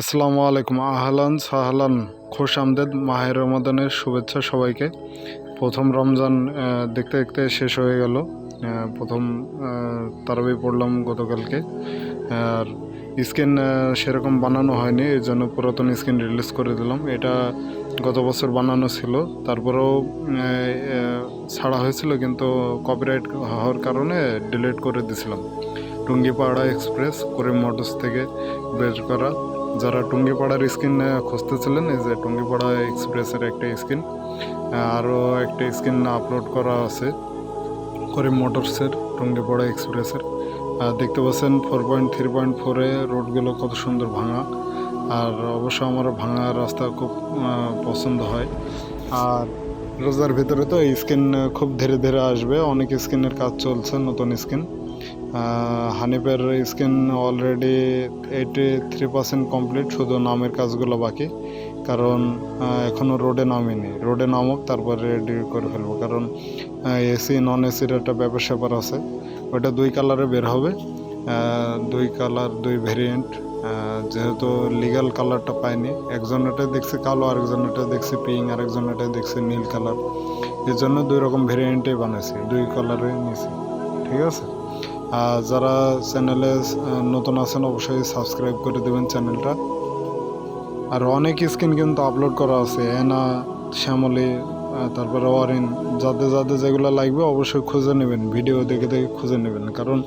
আসসালামু আলাইকুম। আহলান সাহলান। খোশ আমদেদ। মাহের রমাদানের শুভেচ্ছা সবাইকে। প্রথম রমজান দেখতে দেখতে শেষ হয়ে গেল। প্রথম তারাবি পড়লাম গতকালকে। আর স্ক্রিন সেরকম বানানো হয়নি এই জন্য পুরাতন স্ক্রিন রিলিজ করে দিলাম। এটা গত বছর বানানো ছিল। তারপরেও ছাড়া হয়েছিল, কিন্তু কপিরাইট হওয়ার কারণে ডিলিট করে দিছিলাম। টুঙ্গিপাড়া এক্সপ্রেস করে মোটরস থেকে বের করা। যারা টুঙ্গিপাড়ার স্ক্রিন খুঁজতেছিলেন, এই যে টুঙ্গিপাড়া এক্সপ্রেসের একটা স্কিন আরও একটা স্ক্রিন আপলোড করা আছে, করিম মোটরসের, টুঙ্গিপাড়া এক্সপ্রেসের। দেখতে পাচ্ছেন ফোর পয়েন্ট থ্রি পয়েন্ট ফোরে রোডগুলো কত সুন্দর ভাঙা। আর অবশ্য আমার ভাঙা রাস্তা খুব পছন্দ হয়। আর রোজার ভিতরে তো এই স্কিন খুব ধীরে ধীরে আসবে। অনেক স্কিনের কাজ চলছে, নতুন skin. হানিফের skin already eighty three percent complete শুধু নামের কাজগুলো বাকি। কারণ এখনও রোডে নামিনি। রোডে নামুক, তারপরে রেডি করে ফেলব। কারণ এসি নন এসির একটা ব্যাপার স্যাপার আছে। ওটা দুই কালারে বের হবে। দুই কালার দুই ভেরিয়েন্ট যেহেতু লিগ্যাল কালারটা পাইনি। একজনেরটা দেখছি কালো আরেকজনেরটা দেখছি পিঙ্ক আরেকজনেরটা দেখছি নীল কালার এই জন্য দুই রকম ভেরিয়েন্টেই বানাইছি। দুই কালারে নিয়েছি ঠিক আছে? যারা চ্যানেলে নতুন আছেন অবশ্যই সাবস্ক্রাইব করে দেবেন চ্যানেলটা। আর অনেক স্কিন কিন্তু আপলোড করা আছে, এনা, শ্যামলি তারপরে অরিন, যাদের যাদের যেগুলো লাগবে অবশ্যই খুঁজে নেবেন, ভিডিও দেখে দেখে খুঁজে নেবেন। কারণ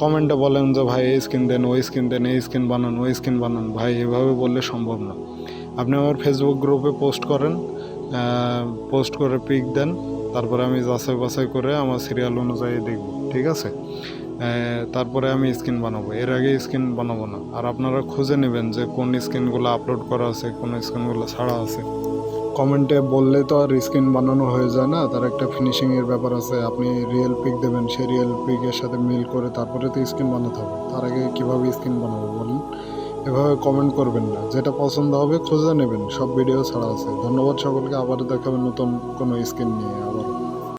কমেন্টে বলেন যে, ভাই, এই স্কিন দেন, ওই স্কিন দেন, এই স্কিন বানান, ওই স্কিন বানান। ভাই, এভাবে বললে সম্ভব না। আপনি আমার ফেসবুক গ্রুপে পোস্ট করেন পোস্ট করে পিক দেন, তারপরে আমি যাচাই বাছাই করে আমার সিরিয়াল অনুযায়ী দেখব, ঠিক আছে? তারপরে আমি স্ক্রিন বানাবো। এর আগে স্ক্রিন বানাবো না। আর আপনারা খুঁজে নেবেন যে কোন স্ক্রিনগুলো আপলোড করা আছে, কোন স্ক্রিনগুলো ছাড়া আছে। কমেন্টে বললে তো আর স্ক্রিন বানানো হয়ে যায় না, তার একটা ফিনিশিংয়ের ব্যাপার আছে। আপনি রিয়েল পিক দেবেন, সেই রিয়েল পিকের সাথে মিল করে তারপরে তো স্ক্রিন বানাতে হবে। তার আগে কীভাবে স্ক্রিন বানাবো বলুন? এভাবে কমেন্ট করবেন না। যেটা পছন্দ হবে খুঁজে নেবেন, সব ভিডিও ছাড়া আছে। ধন্যবাদ সকলকে, আবার দেখাবেন নতুন কোনো স্ক্রিন নিয়ে আবার।